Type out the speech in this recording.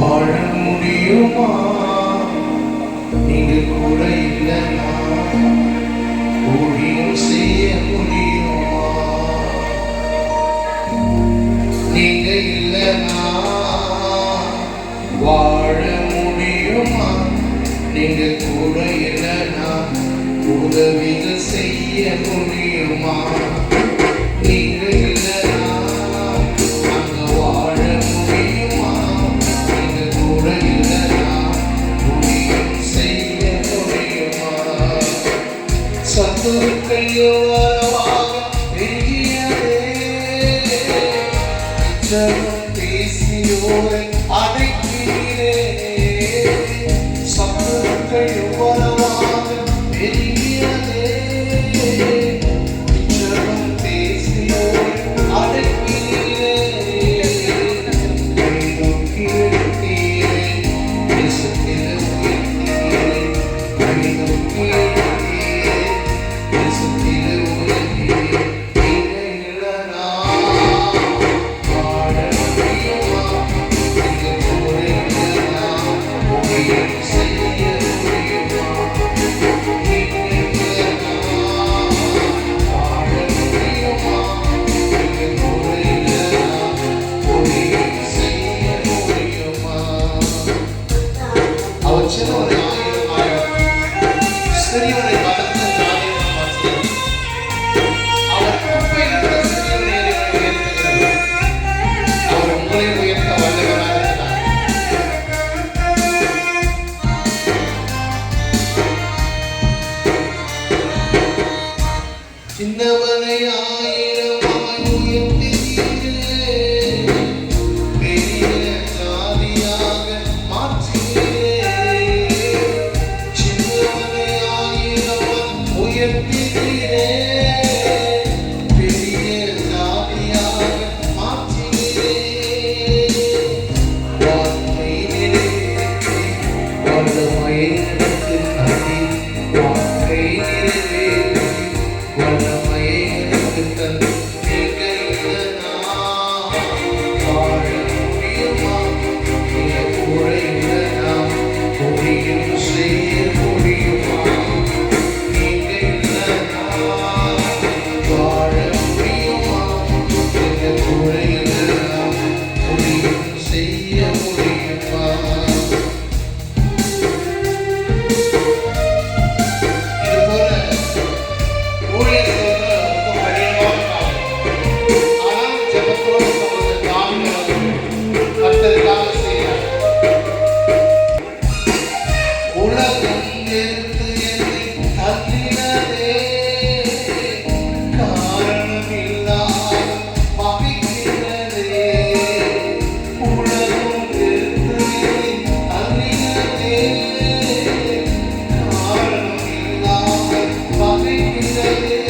வாழ முடியுமா? நீங்க கூட இல்லைனா? ஊழியம் செய்ய முடியுமா? நீங்க இல்லைனா? வாழ முடியுமா? நீங்க கூட இல்லைனா? உதவிகள் செய்ய முடியுமா? நீங்க பேசியோரை Thank. Ти Música